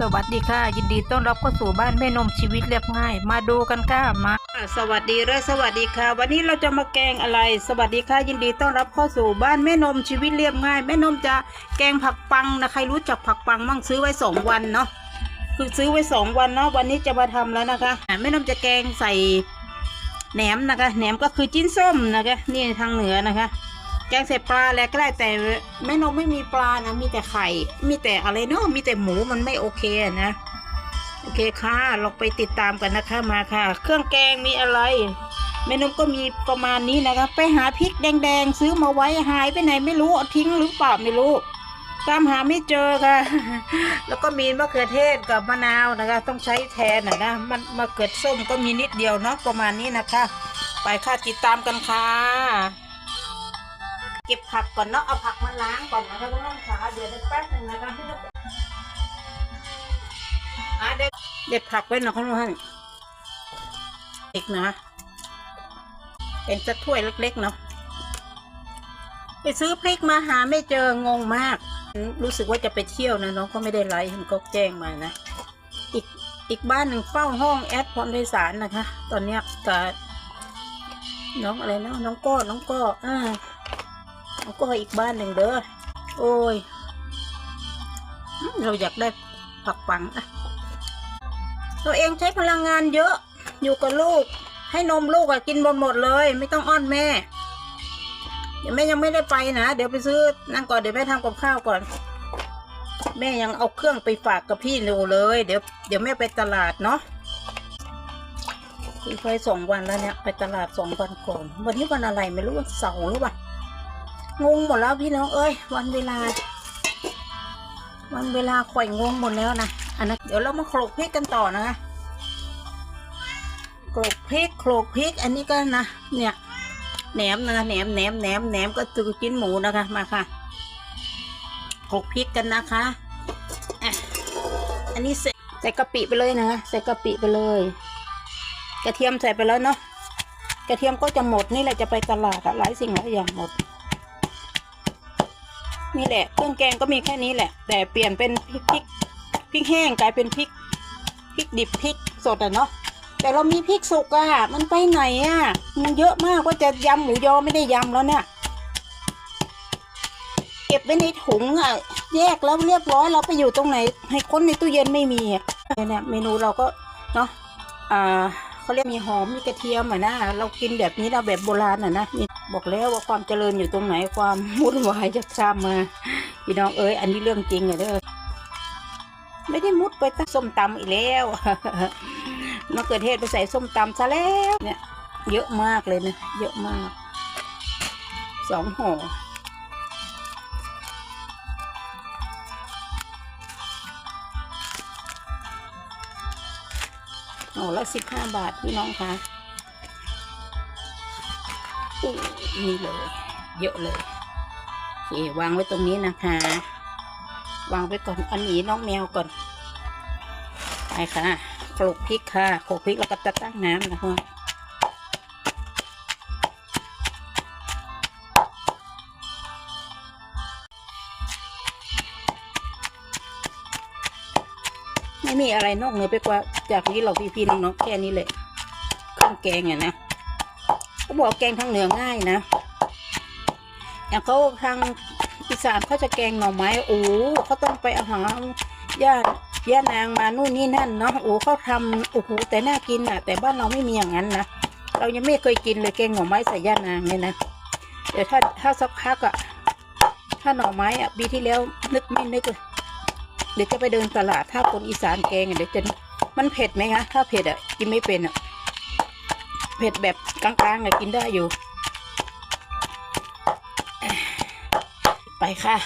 สวัสดีค่ะ ยินดีต้อนรับเข้าสู่บ้านแม่นมชีวิตเรียบง่าย มาดูกันค่ะมา สวัสดีและสวัสดีค่ะ วันนี้เราจะมาแกงอะไร สวัสดีค่ะ ยินดีต้อนรับเข้าสู่บ้านแม่นมชีวิตเรียบง่าย แม่นมจะแกงผักปังนะใครรู้จักผักปังมั่งซื้อไว้สองวันเนาะคือซื้อไว้สองวันเนาะวันนี้จะมาทำแล้วนะคะแม่นมจะแกงใส่แหนมนะคะแหนมก็คือจิ้นส้มนะคะนี่ทางเหนือนะคะ แกงใส่ปลาอะไรก็ได้แต่แม่นมไม่มีปลานะมีแต่ไข่ มีแต่อะไรเนาะมีแต่หมูมันไม่โอเคนะโอเคค่ะเราไปติดตามกันนะคะมาค่ะ เครื่องแกงมีอะไรแม่นมก็มีประมาณนี้นะคะไปหาพริกแดงๆ ซื้อมาไว้หายไปไหนไม่รู้เอาทิ้งหรือเปล่าไม่รู้ตามหาไม่เจอค่ะ แล้วก็มีมะเขือเทศกับมะนาวนะคะ ต้องใช้แทนนะนะมันมะเขือส้มก็มีนิดเดียวเนาะประมาณนี้นะคะ ไปค่ะติดตามกันค่ะ เก็บผักก่อนเนาะเอาผักมาล้างก่อนนะคะทุกท่านขาเดี๋ยวแป๊บนึงนะคะที่จะอะเด็ดเด็ดผักไว้น่อยครับทุกท่านอีกนะเป็นจะถ้วยเล็ก ๆ เนาะไปซื้อพริกมาหาไม่เจองงมาก รู้สึกว่าจะไปเที่ยวนะน้องก็ไม่ได้ไลฟ์มันก็แจ้งมานะอีกอีกบ้านหนึ่งเฝ้าห้องแอดพรโดยสารนะคะ ตอนเนี้ยกับน้องอะไรนะน้องก้อน้องก้ออ่า แล้วก็อีกบ้านหนึ่งเด้อ โอ้ย เราอยากได้ผักปังอะตัวเองใช้พลังงานเยอะ อยู่กับลูก ให้นมลูกอะกินบนหมดเลย ไม่ต้องอ้อนแม่ เดี๋ยวแม่ยังไม่ได้ไปนะ เดี๋ยวไปซื้อนั่งก่อน เดี๋ยวแม่ทำกับข้าวก่อน แม่ยังเอาเครื่องไปฝากกับพี่หนูเลย เดี๋ยว เดี๋ยวแม่ไปตลาดเนาะไปสองวันแล้วเนี่ย ไปตลาดสองวันก่อน วันนี้วันอะไรไม่รู้วันเสาร์หรือเปล่า งงหมดแล้วพี่น้องเอ้ย วันเวลา วันเวลาข่อยงงหมดแล้วนะอันนั้นเดี๋ยวเรามาโขลกพริกกันต่อนะคะโขลกพริกโขลกพริก อันนี้ก็นะเนี่ยแหนมนะแหนมแหนมแหนมแหนมก็คือกินหมูนะคะมาค่ะโขลกพริกกันนะคะอันนี้ใส่ใส่กะปิไปเลยนะคะใส่กะปิไปเลย กระเทียมใส่ไปแล้วเนาะกระเทียมก็จะหมดนี่แหละจะไปตลาดอะหลายสิ่งหลายอย่างหมด นี่แหละเครื่องแกงก็มีแค่นี้แหละ แต่เปลี่ยนเป็นพริกพริกพริกแห้งกลายเป็นพริกพริกดิบพริกสดอะเนาะแต่เรามีพริกสุกอะมันไปไหนอะมันเยอะมากว่าจะยำหมูยอไม่ได้ยำแล้วเนี่ยเก็บไว้ในถุงอะแยกแล้วเรียบร้อยเราไปอยู่ตรงไหน ให้ค้นในตู้เย็นไม่มีอะเนี่ยเมนูเราก็เนาะอ่า เขาเรียกมีหอมมีกระเทียมอะนะเรากินแบบนี้เราแบบโบราณอะนะนี่บอกแล้วว่าความเจริญอยู่ตรงไหนความวุ่นวายจะตามมาพี่น้องเอ้ยอันนี้เรื่องจริงอะเด้อไม่ได้มุดไปตั้งส้มตำอีกแล้วมะเขือเทศไปใส่ส้มตำซะแล้วเนี่ยเยอะมากเลยนะเยอะมากสองห่อ ห่อละสิบห้าบาทพี่น้องคะนี่เลย เยอะเลยโอเควางไว้ตรงนี้นะคะ วางไว้ก่อนอันนี้น้องแมวก่อน ไปค่ะปลุกพริกค่ะโขลกพริกแล้วก็จะตั้งน้ำนะคะ มีอะไรนอกเหนือไปกว่าจากนี้เราพี่ๆน้องๆแค่นี้เลยเครื่องแกงอะนะก็บอกแกงทางเหนือง่ายนะอย่างเขาทางอีสานเขาจะแกงหน่อไม้โอ้เขาต้องไปอาหาญาติย่านางมานู่นนี่นั่นเนาะโอ้เขาทำโอ้โหแต่น่ากินอะ แต่บ้านเราไม่มีอย่างนั้นนะเรายังไม่เคยกินเลยแกงหน่อไม้ใส่ย่านางเนี่ยนะเดี๋ยวถ้าถ้าสักพักอะถ้าหน่อไม้อะปีที่แล้วนึกไม่นึกเลย เดี๋ยวจะไปเดินตลาดถ้าคนอีสานแกงเดี๋ยวจะมันเผ็ดไหมคะถ้าเผ็ดอะกินไม่เป็นอะเผ็ดแบบกลางๆอะกินได้อยู่ ไปค่ะ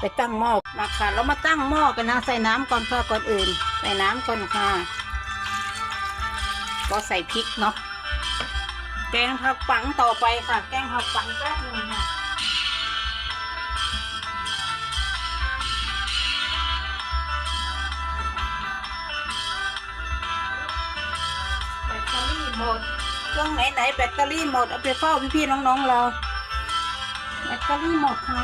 ไปตั้งหม้อมาค่ะ เรามาตั้งหม้อกันนะใส่น้ำก่อนค่ะก่อนอื่น ใส่น้ำก่อนค่ะก็ใส่พริกเนาะแกงผักปังต่อไปค่ะ แกงผักปังแป๊บนึงค่ะ หมด เครื่องไหนไหนแบตเตอรี่หมด เอาไปเฝ้าพี่ๆน้องๆเรา แบตเตอรี่หมดค่ะ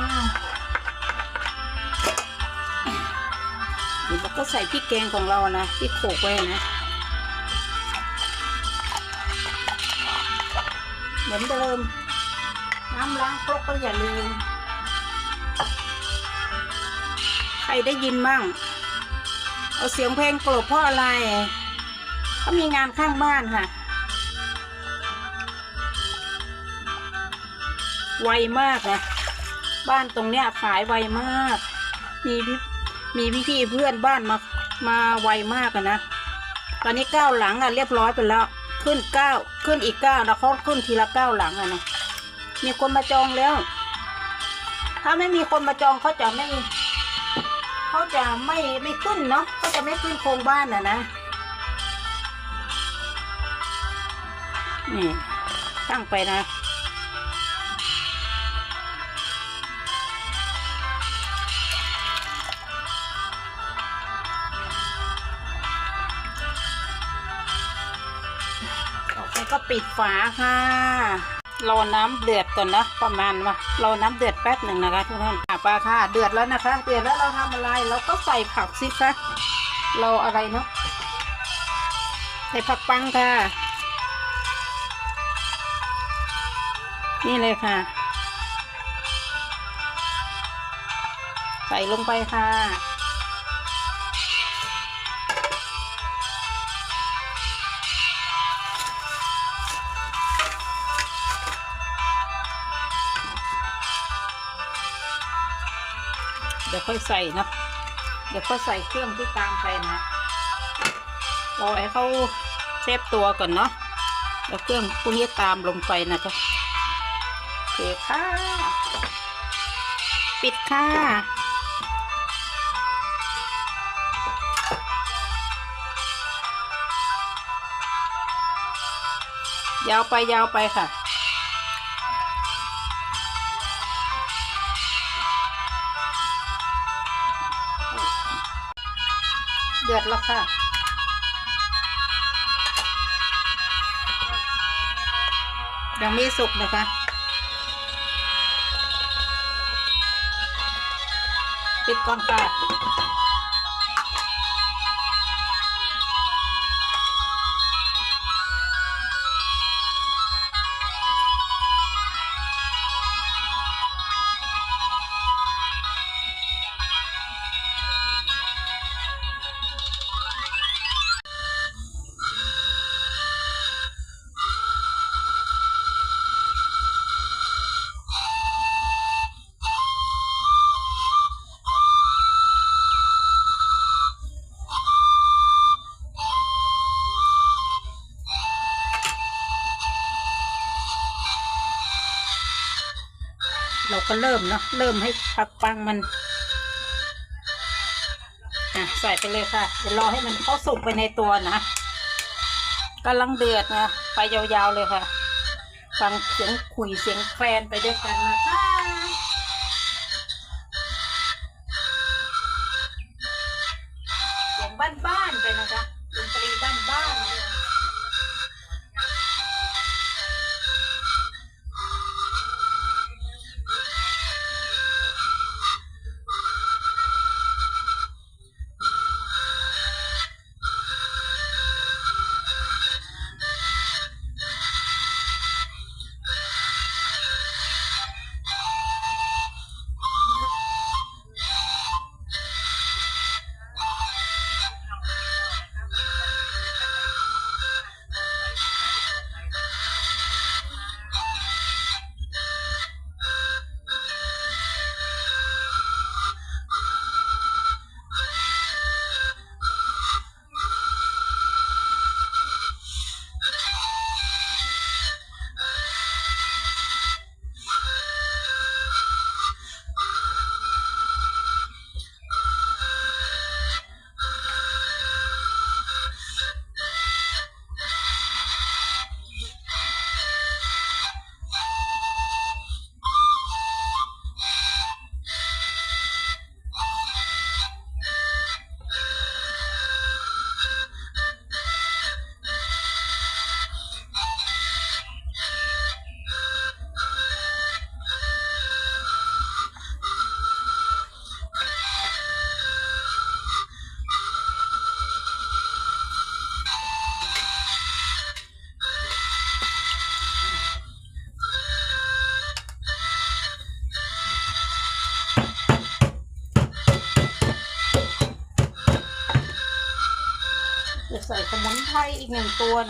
นี่บแล้วก็ใส่พริกแกงของเรานะที่โขกไว้นะ เหมือนเดิม น้ำล้างครกก็อย่าลืม ใครได้ยินมั่ง เอาเสียงเพลงกลบเพราะอะไรเขามีงานข้างบ้านค่ะ ไวมากนะบ้านตรงเนี้ยขายไวมาก มีพี่มีพี่พี่เพื่อนบ้านมามาไวมากนะตอนนี้เก้าหลังอะเรียบร้อยไปแล้ว ขึ้นเก้าขึ้นอีกเก้าแล้วเขาขึ้นทีละเก้าหลังอะนะมีคนมาจองแล้ว ถ้าไม่มีคนมาจองเขาจะไม่เขาจะไม่ไม่ขึ้นเนาะเขาจะไม่ขึ้นโครงบ้านอะนะนี่ตั้งไปนะ ปิดฝาค่ะรอน้ำเดือดก่อนนะประมาณว่ารอน้ำเดือดแป๊บหนึ่งนะคะทุกท่านปลาค่ะ เดือดแล้วนะคะ เดือดแล้วเราทำอะไรเราก็ใส่ผักสิคะเราอะไรเนาะใส่ผักปังค่ะ นี่เลยค่ะ ใส่ลงไปค่ะ ยวค่อยใส่นะเดี๋ยวก็ใส่เครื่องที่ตามไปนะรอให้เขาเซฟตัวก่อนเนาะแล้วเครื่องพวกนี้ตามลงไปนะจ๊ะโอเคค่ะ ปิดค่ะยาวไปยาวไปค่ะ ดือดแล้วค่ะยังไม่สุกนะคะ ปิดก่อนค่ะ ก็เริ่มเนาะเริ่มให้ผักปังมันอะใส่ไปเลยค่ะเดี๋ยวรอให้มันเข้าสุกไปในตัวนะกำลังเดือดนะไปยาวๆเลยค่ะ ฟังเสียงขุยเสียงแคลนไปด้วยกันนะคะ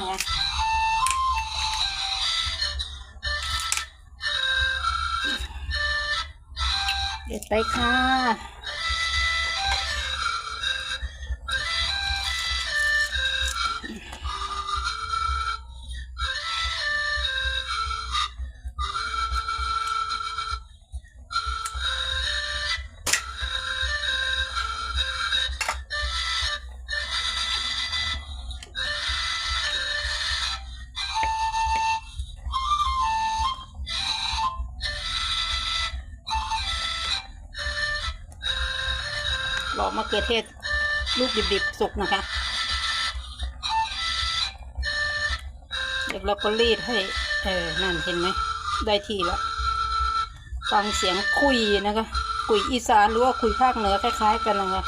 ห มะเขือเทศลูกดิบๆสุกนะคะเดี๋ยวเราก็รีดให้เออนั่นเห็นไหมได้ทีแล้วฟังเสียงคุยนะคะคุยอีสานหรือว่าคุยภาคเหนือคล้ายๆกันนะคะ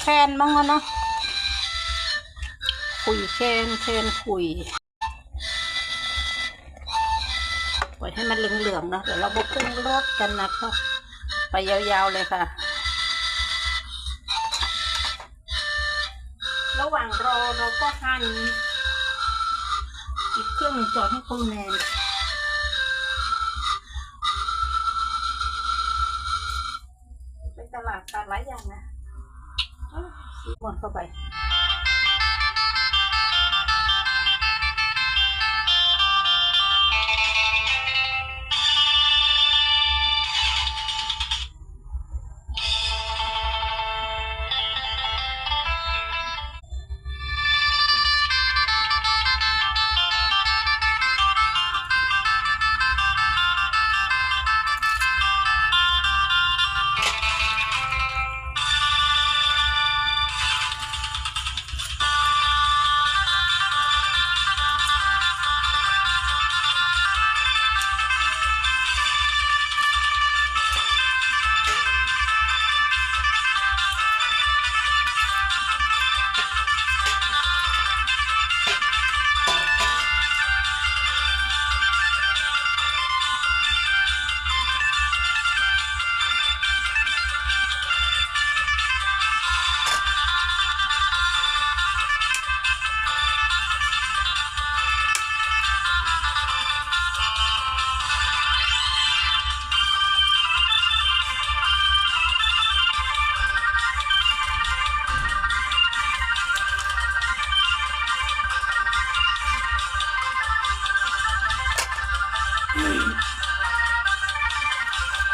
แคนมั้งวะเนาะคุยแคนแคนคุยปล่อยให้มันเหลืองๆนะเดี๋ยวเราบปรุงรสกันนะคะไปยาวๆเลยค่ะ รอเราก็หั่นอีกเครื่องหนึ่งจอดให้คมแนนไปตลาดตลาดหลายอย่างนะซื้อหมดเข้าไป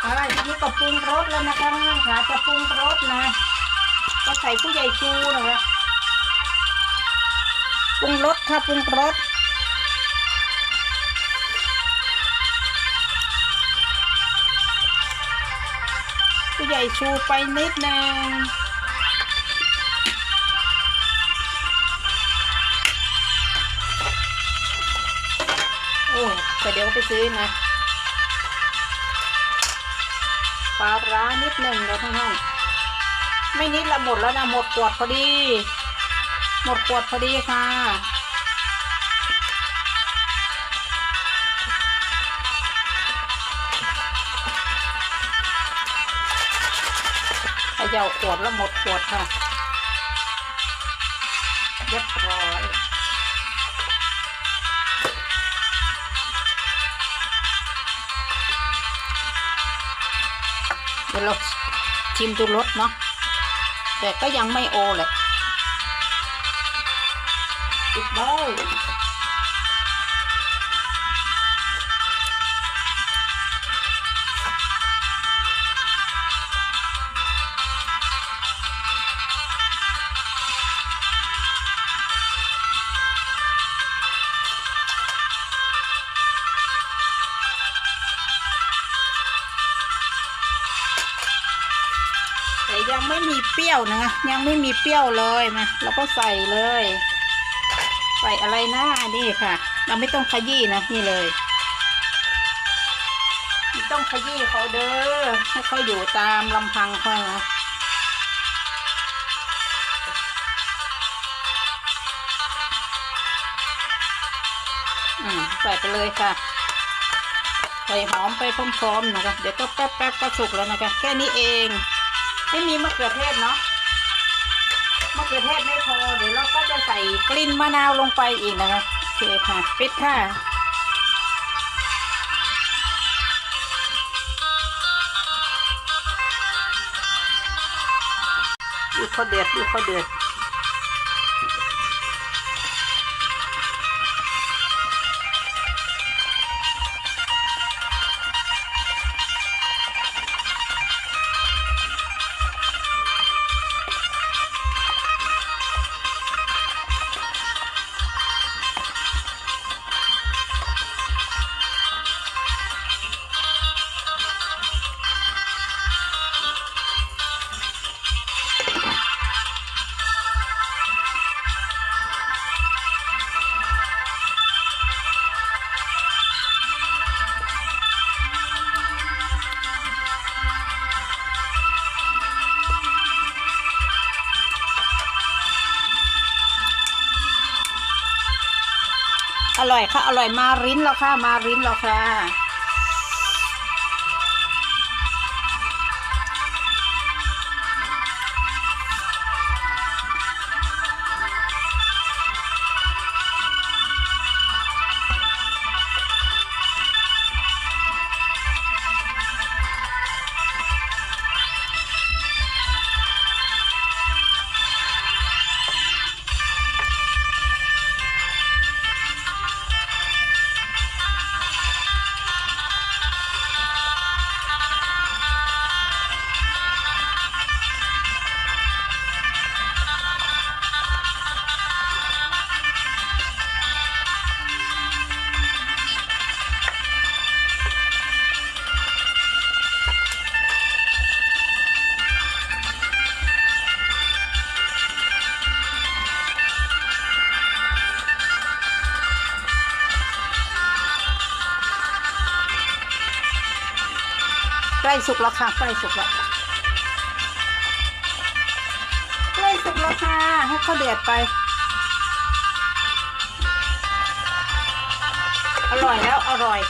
อะไรทีนี้ก็ปรุงรสแล้วนะคะท่านค่ะจะปรุงรสนะ ก็ใส่ผู้ใหญ่ชูนะคะปรุงรสค่ะปรุงรสผู้ใหญ่ชูไปนิดนึง แต่เดี๋ยวไปซื้อนะปลาร้านิดหนึ่งเลยทั้งนั้นไม่นิดละหมดแล้วนะหมดขวดพอดี หมดขวดพอดีค่ะเขย่าขวดแล้วหมดขวดค่ะเรียบร้อย เดี๋ยวเราชิมดูรสเนาะแต่ก็ยังไม่โอเลยปิดเลย นะยังไม่มีเปรี้ยวเลยมาเราก็ใส่เลย ใส่อะไรนะนี่ค่ะ เราไม่ต้องขยี้นะนี่เลยไม่ต้องขยี้เขาเด้อให้เขาอยู่ตามลำพังเขานะอืมใส่ไปเลยค่ะ ใส่หอมไปพร้อมๆนะคะ เดี๋ยวก็แป๊บๆก็สุกแล้วนะคะ แค่นี้เอง ไม่มีมะเขือเทศเนาะ มะเขือเทศไม่พอเดี๋ยวเราก็จะใส่กลิ่นมะนาวลงไปอีกนะคะโอเคค่ะปิดค่ะดูเขาเดือดดูเขาเดือด ร่อยค่ะ อร่อยมารินแล้วค่ะ มารินแล้วค่ะ ล้สุกแล้วค่ะใกล้สุกแล้วใกล้สุกแล้วค่ะให้เขาเดือดไป อร่อยแล้วอร่อย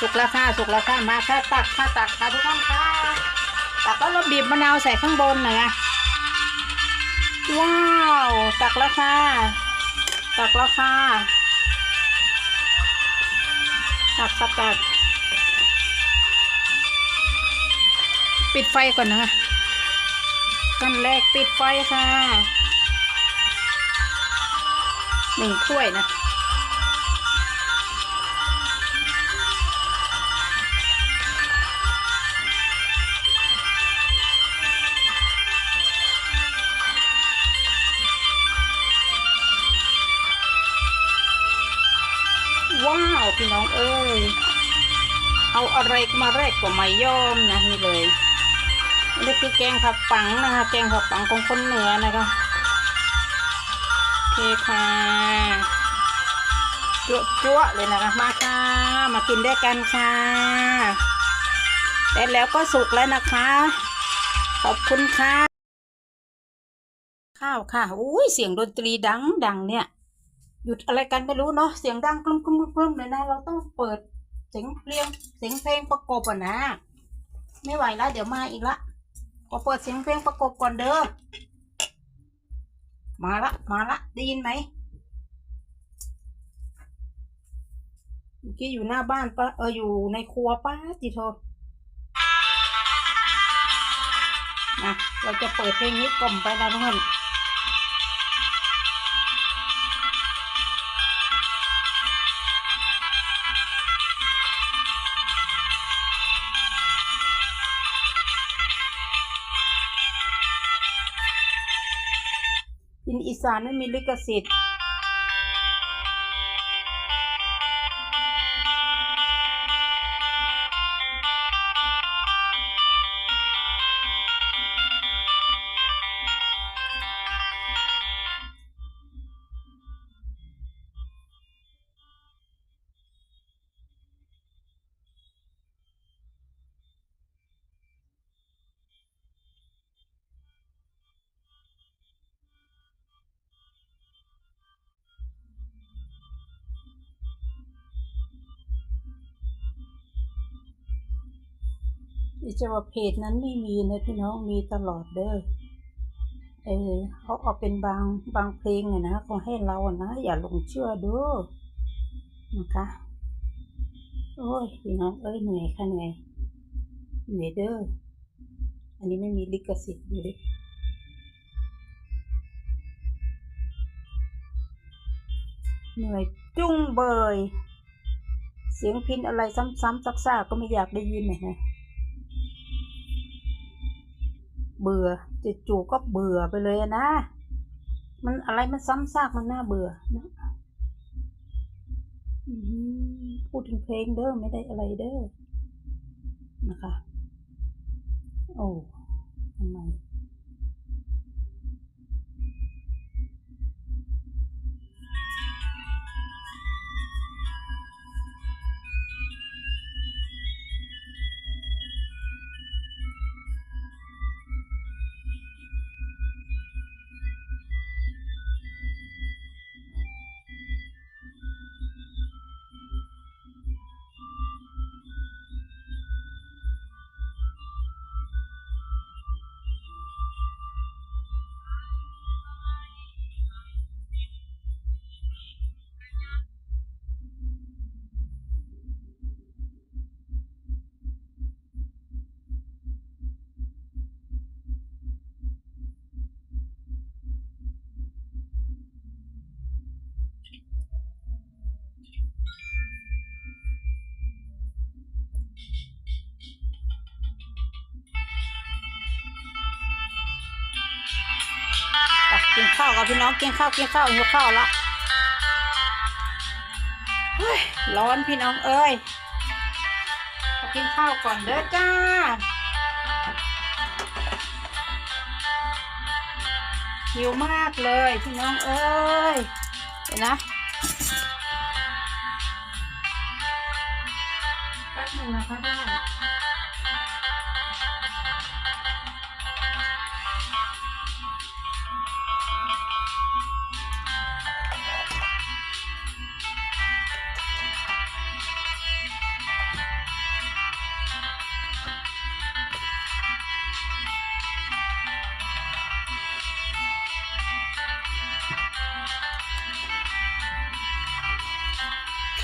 สุกแล้วค่ะสุกแล้วค่ะมาค่ะตักค่ะตักค่ะทุกท่านค่ะตักแล้วเราบีบมะนาวใส่ข้างบนหน่อยนะว้าวตักแล้วค่ะตักแล้วค่ะตักค่ะตักปิดไฟก่อนนะคะกันแรกปิดไฟค่ะหนึ่งถ้วยนะ พี่น้องเอ้ยเอาอะไรมาแรกก็ไม่ยอมนะนี่เลยนี่คือแกงผักปังนะคะแกงผักปังของคนเหนือนะคะโอเคค่ะจั่วจั่วเลยนะคะมาค่ะมากินด้วยกันค่ะแต่แล้วก็สุกแล้วนะคะ ขอบคุณค่ะข้าวค่ะอุ้ยเสียงดนตรีดังดังเนี่ย หยุดอะไรกันไม่รู้เนาะเสียงดังกลุ้มกลุ้มกลุ้มเลยนะ เราต้องเปิดเสียงเพลงเสียงเพลงประกบอะนะ ไม่ไหวแล้วเดี๋ยวมาอีกละขอเปิดเสียงเพลงประกบก่อนเด้อมาละมาละได้ยินไหมเมื่อกี้อยู่หน้าบ้านปะเอออยู่ในครัวป้าจิโทนะเราจะเปิดเพลงนี้กล่อมไปนะทุกคน อินอีสานไม่มีลิขสิทธิ์ไม่ใช่ว่าเพจนั้นไม่มีนะพี่น้องมีตลอดเด้อเออเขาเอาเป็นบางบางเพลงอะนะเขาให้เราอะนะอย่าหลงเชื่อเด้อนะคะโอ้ยพี่น้องเอ้ยเหนื่อยค่ะเหนื่อยเหนื่อยเด้ออันนี้ไม่มีลิขสิทธิ์ดูดิเหนื่อยจุ้งเบย เสียงพินอะไรซ้ำๆซักๆก็ไม่อยากได้ยินเลยนะ เบื่อจะจู่ก็เบื่อไปเลยนะ มันอะไรมันซ้ำซากมันน่าเบื่อนะพูดถึงเพลงเด้อไม่ได้อะไรเด้อนะคะ โอ้ทำไม กินข้าวกับพี่น้องกินข้าวกินข้าวหิวข้าวละเฮ้ยร้อนพี่น้องเอ้ยกินข้าวก่อนเด้อจ้าหิวมากเลยพี่น้องเอ้ยเห็นนะแป๊บหนึงนะคะท่า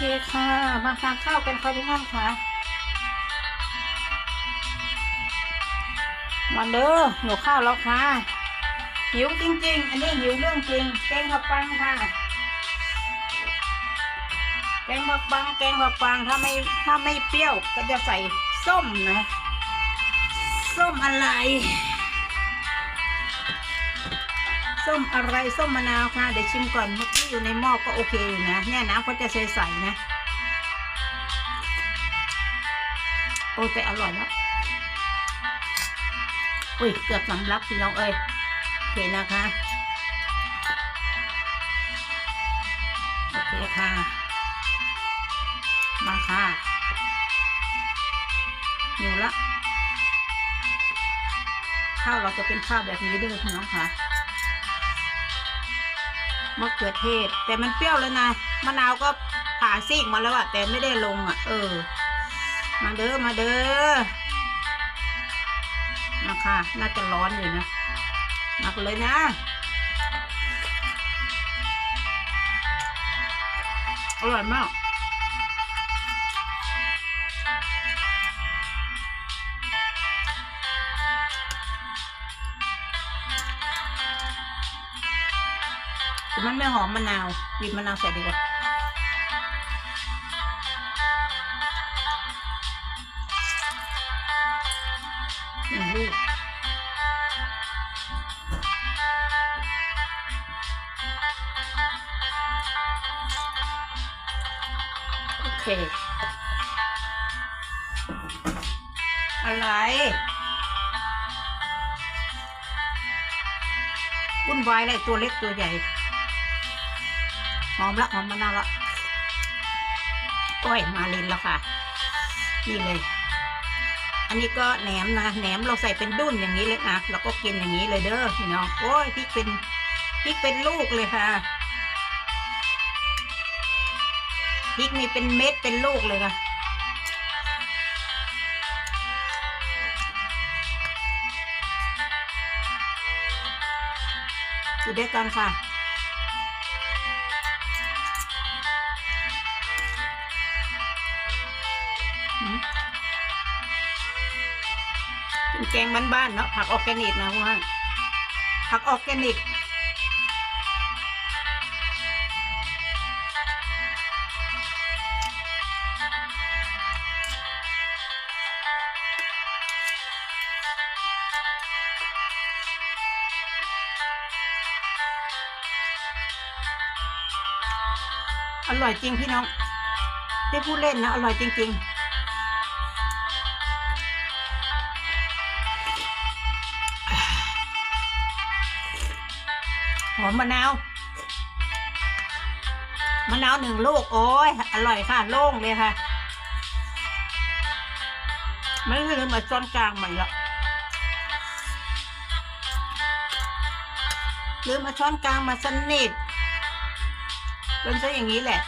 คค่ะ มาทานข้าวกันค่ะทุกท่านค่ะมาเด้อหนูข้าวแล้วค่ะ หิวจริง ๆ อันนี้หิวเรื่องจริง แกงผักปังค่ะ แกงผักปัง แกงผักปังถ้าไม่ถ้าไม่เปรี้ยวก็จะใส่ส้มนะ ส้มอะไร ส้มอะไรส้มมะนาวค่ะ เดี๋ยวชิมก่อนเมื่อกี้อยู่ในหม้อก็โอเคอยู่นะเนี่ยน้ำก็จะใสๆนะ โอ้แต่อร่อยแล้วอุ้ยเกือบสำลักพี่น้องเอ้ยโอเคนะคะโอเคค่ะ มาค่ะอยู่ละข้าวเราจะเป็นข้าวแบบนี้เด้วยพี่น้องค่ะ มะเขือเทศ แต่มันเปรี้ยวแล้วนะมะนาวก็ผ่าซีกมาแล้วอะแต่ไม่ได้ลงอะเออ มาเด้อมาเด้อมาค่ะน่าจะร้อนอยู่นะมากักเลยนะอร่อยมาก มันไม่หอมมะนาวบีบมะนาวใส่ดีกว่าหนึ่งลูกโอเค อะไรวุ่นวายอะไรตัวเล็กตัวใหญ่ อมละหอมมะนาวละโอ้ยมาลินแล้วค่ะ นี่เลย อันนี้ก็แหนมนะแหนมเราใส่เป็นดุ้นอย่างนี้เลยนะแล้วก็กินอย่างนี้เลยเด้อพี่น้องโอ้ยพริกเป็นพริกเป็นลูกเลยค่ะพริกมีเป็นเม็ดเป็นลูกเลยค่ะอยู่ด้วยกันค่ะ แกงบ้านๆเนาะผักออร์แกนิกนะว่าผักออร์แกนิกอร่อยจริงพี่น้องไม่พูดเล่นนะ อร่อยจริง ๆ อมมะนาวมะนาวหนึ่งลูก โอ้ยอร่อยค่ะโล่งเลยค่ะไม่ลืมมาช้อนกลางมันละลืมมาช้อนกลางมาสนิทเป็นซะอย่างนี้แหละ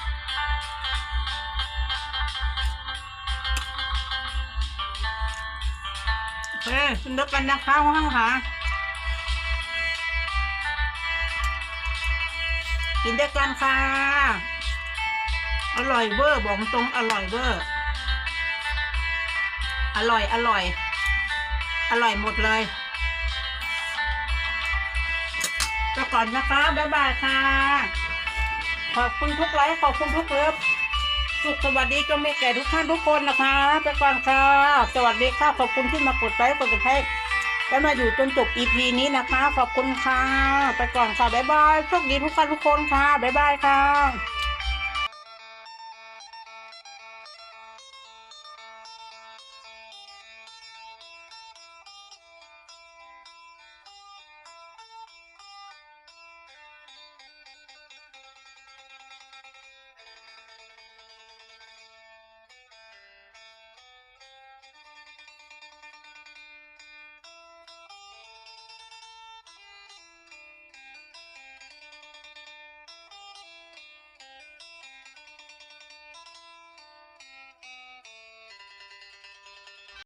เฮ้ยคุณด้วยกันนะคะห้างค่ะ กินด้วยกันค่ะ อร่อยเวอร์บอกตรงอร่อยเวอร์ อร่อยอร่อย อร่อยหมดเลยไปก่อนนะคะ บ๊ายบายค่ะ ขอบคุณทุกไลค์ ขอบคุณทุกเลิฟสุขสวัสดีจงมีแก่ทุกท่านทุกคนนะคะ ไปก่อนค่ะ สวัสดีค่ะ ขอบคุณที่มากดไลค์ กดติดตาม และมาอยู่จนจบ EP นี้นะคะ ขอบคุณค่ะ ไปก่อนค่ะ บ๊ายบาย โชคดีทุกคนทุกคนค่ะ บ๊ายบายค่ะ